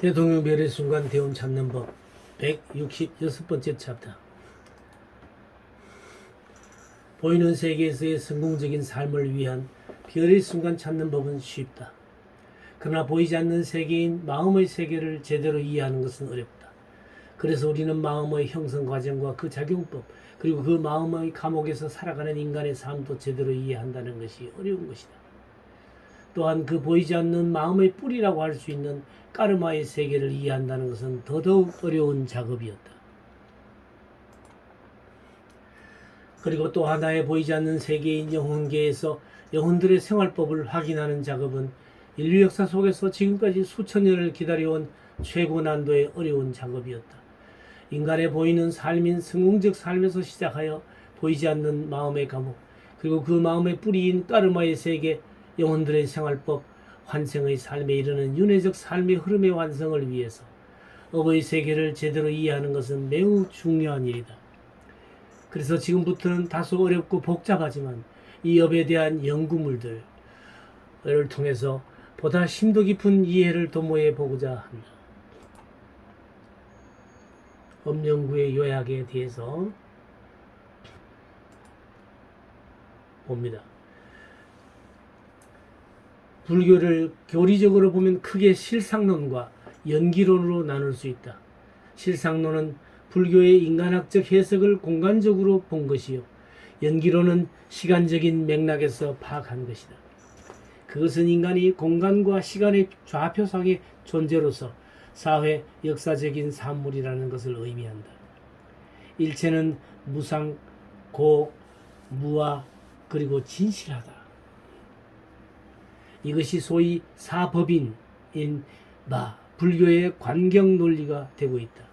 대통령 별의 순간 대운 찾는 법 166번째 챕터 보이는 세계에서의 성공적인 삶을 위한 별의 순간 찾는 법은 쉽다. 그러나 보이지 않는 세계인 마음의 세계를 제대로 이해하는 것은 어렵다. 그래서 우리는 마음의 형성 과정과 그 작용법, 그리고 그 마음의 감옥에서 살아가는 인간의 삶도 제대로 이해한다는 것이 어려운 것이다. 또한 그 보이지 않는 마음의 뿌리라고 할 수 있는 까르마의 세계를 이해한다는 것은 더더욱 어려운 작업이었다. 그리고 또 하나의 보이지 않는 세계인 영혼계에서 영혼들의 생활법을 확인하는 작업은 인류 역사 속에서 지금까지 수천 년을 기다려온 최고 난도의 어려운 작업이었다. 인간의 보이는 삶인 성공적 삶에서 시작하여 보이지 않는 마음의 감옥, 그리고 그 마음의 뿌리인 까르마의 세계, 영혼들의 생활법, 환생의 삶에 이르는 윤회적 삶의 흐름의 완성을 위해서 업의 세계를 제대로 이해하는 것은 매우 중요한 일이다. 그래서 지금부터는 다소 어렵고 복잡하지만 이 업에 대한 연구물들을 통해서 보다 심도 깊은 이해를 도모해 보고자 한다. 업 연구의 요약에 대해서 봅니다. 불교를 교리적으로 보면 크게 실상론과 연기론으로 나눌 수 있다. 실상론은 불교의 인간학적 해석을 공간적으로 본 것이요. 연기론은 시간적인 맥락에서 파악한 것이다. 그것은 인간이 공간과 시간의 좌표상의 존재로서 사회 역사적인 산물이라는 것을 의미한다. 일체는 무상, 고, 무아, 그리고 진실하다. 이것이 소위 사법인인 바 불교의 관경 논리가 되고 있다.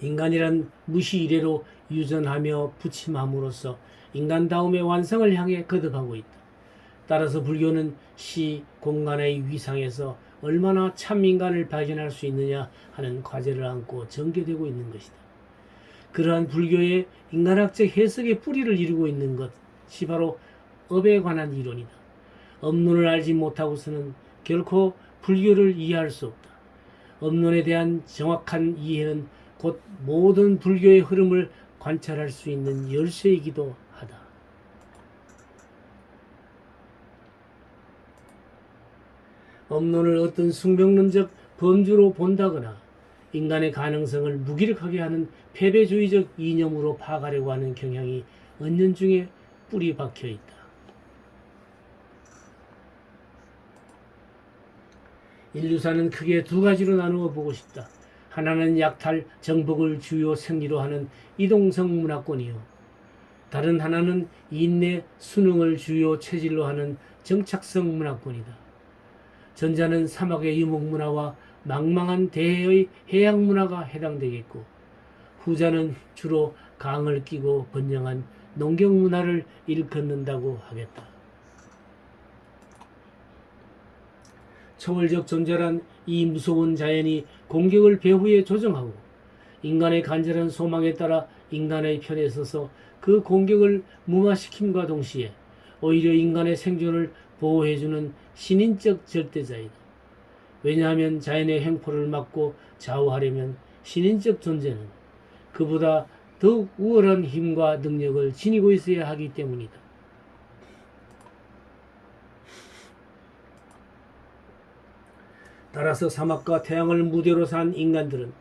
인간이란 무시 이래로 유전하며 부침함으로써 인간다움의 완성을 향해 거듭하고 있다. 따라서 불교는 시, 공간의 위상에서 얼마나 참 인간을 발견할 수 있느냐 하는 과제를 안고 전개되고 있는 것이다. 그러한 불교의 인간학적 해석의 뿌리를 이루고 있는 것 이 바로 업에 관한 이론이다. 업론을 알지 못하고서는 결코 불교를 이해할 수 없다. 업론에 대한 정확한 이해는 곧 모든 불교의 흐름을 관찰할 수 있는 열쇠이기도 하다. 업론을 어떤 숙명론적 범주로 본다거나 인간의 가능성을 무기력하게 하는 패배주의적 이념으로 파악하려고 하는 경향이 은연중에 뿌리 박혀 있다. 인류사는 크게 두 가지로 나누어 보고 싶다. 하나는 약탈, 정복을 주요 생리로 하는 이동성 문화권이요. 다른 하나는 인내, 수능을 주요 체질로 하는 정착성 문화권이다. 전자는 사막의 유목 문화와 망망한 대해의 해양 문화가 해당되겠고, 후자는 주로 강을 끼고 번영한 농경 문화를 일컫는다고 하겠다. 초월적 존재란 이 무서운 자연이 공격을 배후에 조정하고 인간의 간절한 소망에 따라 인간의 편에 서서 그 공격을 무마시킴과 동시에 오히려 인간의 생존을 보호해주는 신인적 절대자이다. 왜냐하면 자연의 횡포를 막고 좌우하려면 신인적 존재는 그보다 더욱 우월한 힘과 능력을 지니고 있어야 하기 때문이다. 따라서 사막과 태양을 무대로 산 인간들은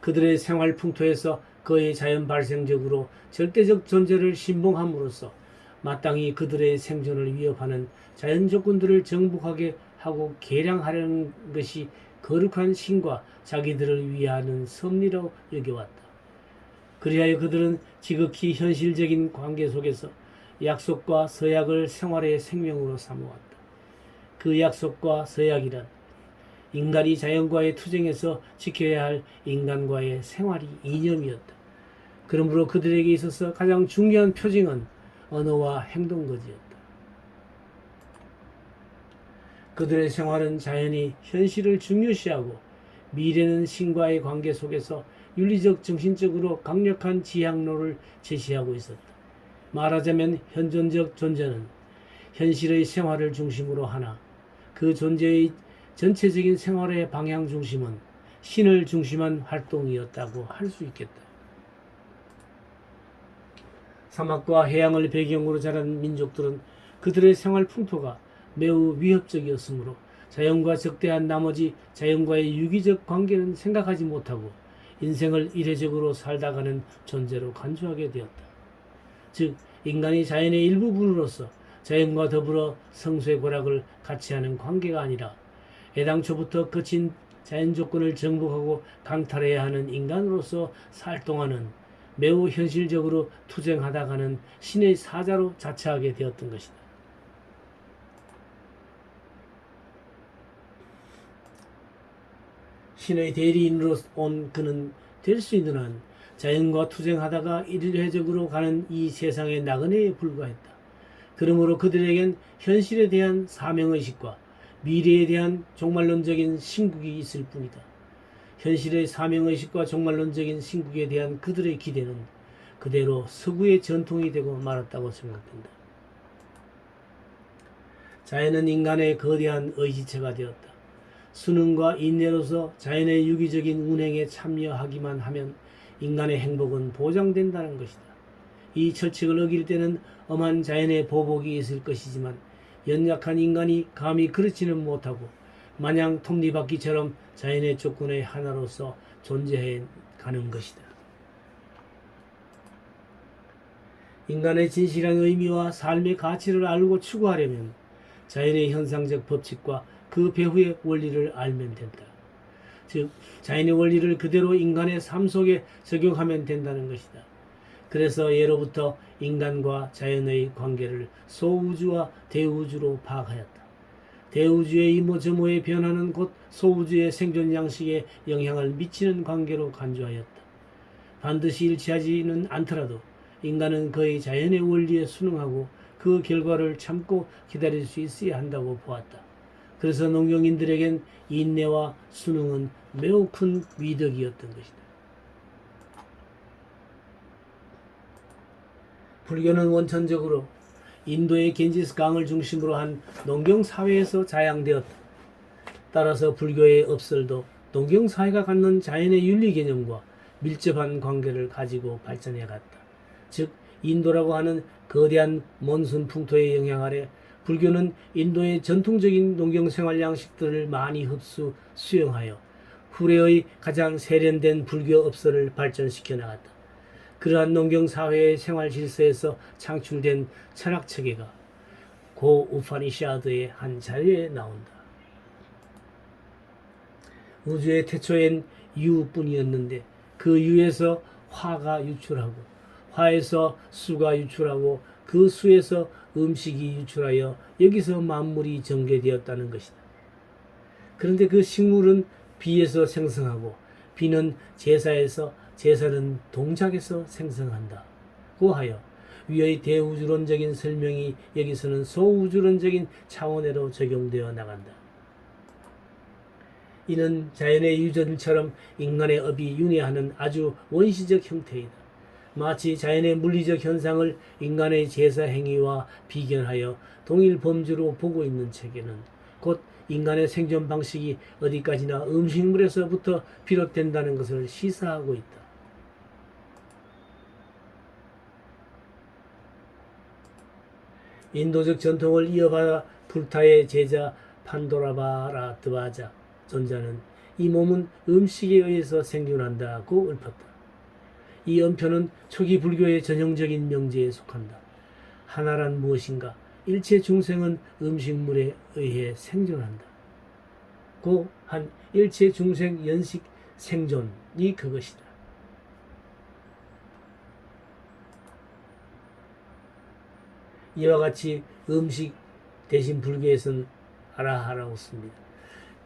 그들의 생활 풍토에서 그의 자연 발생적으로 절대적 존재를 신봉함으로써 마땅히 그들의 생존을 위협하는 자연 조건들을 정복하게 하고 개량하려는 것이 거룩한 신과 자기들을 위하는 섭리로 여겨왔다. 그리하여 그들은 지극히 현실적인 관계 속에서 약속과 서약을 생활의 생명으로 삼아왔다. 그 약속과 서약이란 인간이 자연과의 투쟁에서 지켜야 할 인간과의 생활이 이념이었다. 그러므로 그들에게 있어서 가장 중요한 표징은 언어와 행동거지였다. 그들의 생활은 자연히 현실을 중요시하고 미래는 신과의 관계 속에서 윤리적 정신적으로 강력한 지향로를 제시하고 있었다. 말하자면 현존적 존재는 현실의 생활을 중심으로 하나 그 존재의 전체적인 생활의 방향 중심은 신을 중심한 활동이었다고 할 수 있겠다. 사막과 해양을 배경으로 자란 민족들은 그들의 생활 풍토가 매우 위협적이었으므로 자연과 적대한 나머지 자연과의 유기적 관계는 생각하지 못하고 인생을 이례적으로 살다가는 존재로 간주하게 되었다. 즉 인간이 자연의 일부분으로서 자연과 더불어 성쇠 고락을 같이 하는 관계가 아니라 애당초부터 거친 자연 조건을 정복하고 강탈해야 하는 인간으로서 살동하는 매우 현실적으로 투쟁하다가는 신의 사자로 자처하게 되었던 것이다. 신의 대리인으로 온 그는 될 수 있는 한 자연과 투쟁하다가 일회적으로 가는 이 세상의 나그네에 불과했다. 그러므로 그들에겐 현실에 대한 사명의식과 미래에 대한 종말론적인 신국이 있을 뿐이다. 현실의 사명의식과 종말론적인 신국에 대한 그들의 기대는 그대로 서구의 전통이 되고 말았다고 생각된다. 자연은 인간의 거대한 의지체가 되었다. 수능과 인내로서 자연의 유기적인 운행에 참여하기만 하면 인간의 행복은 보장된다는 것이다. 이 철칙을 어길 때는 엄한 자연의 보복이 있을 것이지만 연약한 인간이 감히 그렇지는 못하고 마냥 톱니바퀴처럼 자연의 조건의 하나로서 존재해 가는 것이다. 인간의 진실한 의미와 삶의 가치를 알고 추구하려면 자연의 현상적 법칙과 그 배후의 원리를 알면 된다. 즉 자연의 원리를 그대로 인간의 삶 속에 적용하면 된다는 것이다. 그래서 예로부터 인간과 자연의 관계를 소우주와 대우주로 파악하였다. 대우주의 이모저모의 변화는 곧 소우주의 생존 양식에 영향을 미치는 관계로 간주하였다. 반드시 일치하지는 않더라도 인간은 거의 자연의 원리에 순응하고 그 결과를 참고 기다릴 수 있어야 한다고 보았다. 그래서 농경인들에겐 인내와 순응은 매우 큰 위덕이었던 것이다. 불교는 원천적으로 인도의 겐지스 강을 중심으로 한 농경 사회에서 자양되었다. 따라서 불교의 업설도 농경 사회가 갖는 자연의 윤리 개념과 밀접한 관계를 가지고 발전해 갔다. 즉 인도라고 하는 거대한 몬순 풍토의 영향 아래 불교는 인도의 전통적인 농경 생활 양식들을 많이 흡수 수용하여 후래의 가장 세련된 불교 업설을 발전시켜 나갔다. 그러한 농경 사회의 생활 질서에서 창출된 철학 체계가 고 우파니샤드의 한 자리에 나온다. 우주의 태초엔 유뿐이었는데 그 유에서 화가 유출하고 화에서 수가 유출하고 그 수에서 음식이 유출하여 여기서 만물이 전개되었다는 것이다. 그런데 그 식물은 비에서 생성하고 비는 제사에서 제사는 동작에서 생성한다. 고하여 위의 대우주론적인 설명이 여기서는 소우주론적인 차원으로 적용되어 나간다. 이는 자연의 유전처럼 인간의 업이 윤회하는 아주 원시적 형태이다. 마치 자연의 물리적 현상을 인간의 제사 행위와 비견하여 동일 범주로 보고 있는 체계는 곧 인간의 생존 방식이 어디까지나 음식물에서부터 비롯된다는 것을 시사하고 있다. 인도적 전통을 이어받아 불타의 제자 판도라바라 드바자 존자는 이 몸은 음식에 의해서 생존한다고 읊었다. 이 연표는 초기 불교의 전형적인 명제에 속한다. 하나란 무엇인가? 일체 중생은 음식물에 의해 생존한다. 고한 일체 중생 연식 생존이 그것이다. 이와 같이 음식 대신 불교에서는 아라하라고 씁니다.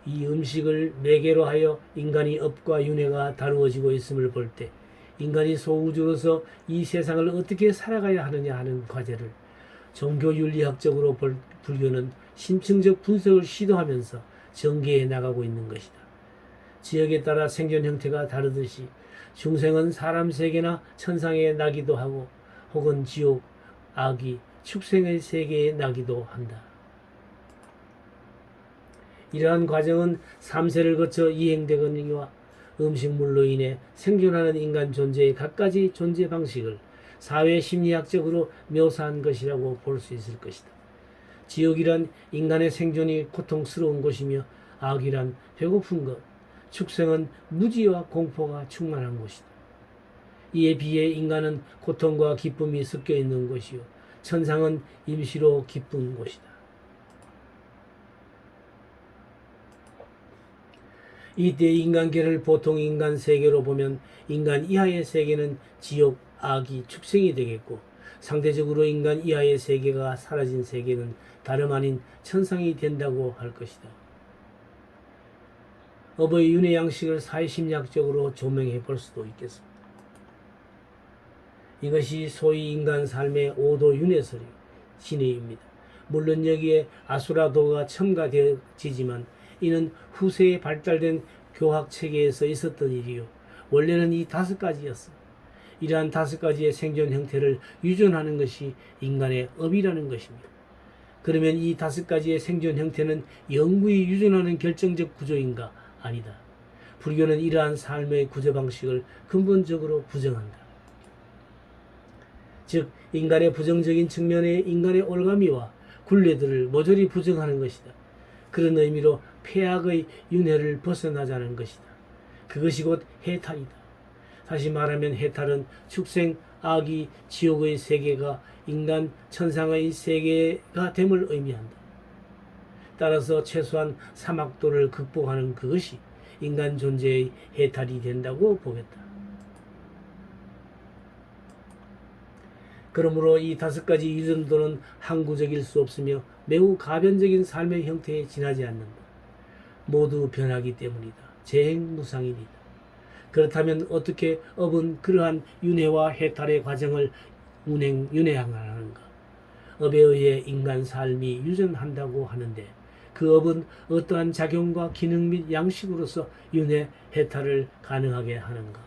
이 음식을 매개로 하여 인간이 업과 윤회가 다루어지고 있음을 볼 때 인간이 소우주로서 이 세상을 어떻게 살아가야 하느냐 하는 과제를 종교윤리학적으로 볼, 불교는 심층적 분석을 시도하면서 전개해 나가고 있는 것이다. 지역에 따라 생존 형태가 다르듯이 중생은 사람 세계나 천상에 나기도 하고 혹은 지옥, 악이 축생의 세계에 나기도 한다. 이러한 과정은 3세를 거쳐 이행되거니와 음식물로 인해 생존하는 인간 존재의 갖가지 존재 방식을 사회 심리학적으로 묘사한 것이라고 볼 수 있을 것이다. 지옥이란 인간의 생존이 고통스러운 곳이며 악이란 배고픈 것, 축생은 무지와 공포가 충만한 곳이다. 이에 비해 인간은 고통과 기쁨이 섞여 있는 곳이요. 천상은 임시로 기쁜 곳이다. 이때 인간계를 보통 인간 세계로 보면 인간 이하의 세계는 지옥, 악이 축생이 되겠고 상대적으로 인간 이하의 세계가 사라진 세계는 다름 아닌 천상이 된다고 할 것이다. 어버이 윤회 양식을 사회심리학적으로 조명해 볼 수도 있겠습니다. 이것이 소위 인간 삶의 오도 윤회설이 진의입니다. 물론 여기에 아수라도가 첨가되어지지만 이는 후세에 발달된 교학 체계에서 있었던 일이요. 원래는 이 다섯 가지였어. 이러한 다섯 가지의 생존 형태를 유존하는 것이 인간의 업이라는 것입니다. 그러면 이 다섯 가지의 생존 형태는 영구히 유존하는 결정적 구조인가? 아니다. 불교는 이러한 삶의 구조 방식을 근본적으로 부정한다. 즉, 인간의 부정적인 측면의 인간의 올가미와 굴레들을 모조리 부정하는 것이다. 그런 의미로 폐악의 윤회를 벗어나자는 것이다. 그것이 곧 해탈이다. 다시 말하면 해탈은 축생, 악이, 지옥의 세계가 인간, 천상의 세계가 됨을 의미한다. 따라서 최소한 사막도를 극복하는 그것이 인간 존재의 해탈이 된다고 보겠다. 그러므로 이 다섯 가지 유전도는 항구적일 수 없으며 매우 가변적인 삶의 형태에 지나지 않는다. 모두 변하기 때문이다. 재행무상이니다. 그렇다면 어떻게 업은 그러한 윤회와 해탈의 과정을 운행, 윤회하는가? 업에 의해 인간 삶이 유전한다고 하는데 그 업은 어떠한 작용과 기능 및 양식으로서 윤회, 해탈을 가능하게 하는가?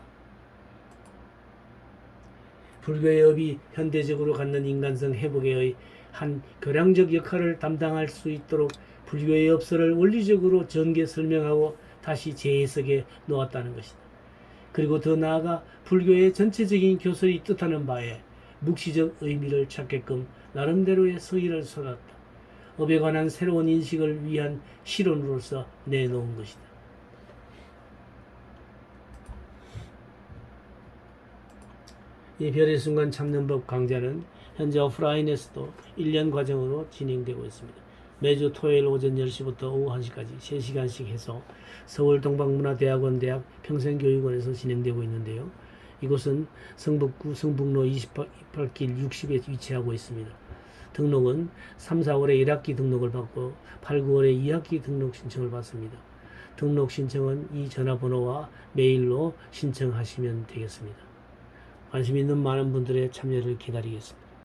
불교의 업이 현대적으로 갖는 인간성 회복의 한 교량적 역할을 담당할 수 있도록 불교의 업설을 원리적으로 전개 설명하고 다시 재해석에 놓았다는 것이다. 그리고 더 나아가 불교의 전체적인 교설이 뜻하는 바에 묵시적 의미를 찾게끔 나름대로의 서의를 쏟았다. 업에 관한 새로운 인식을 위한 실론으로서 내놓은 것이다. 이 별의 순간 참는 법 강좌는 현재 오프라인에서도 1년 과정으로 진행되고 있습니다. 매주 토요일 오전 10시부터 오후 1시까지 3시간씩 해서 서울 동방문화대학원 대학 평생교육원에서 진행되고 있는데요. 이곳은 성북구 성북로 28길 60에 위치하고 있습니다. 등록은 3, 4월에 1학기 등록을 받고 8, 9월에 2학기 등록 신청을 받습니다. 등록 신청은 이 전화번호와 메일로 신청하시면 되겠습니다. 관심 있는 많은 분들의 참여를 기다리겠습니다.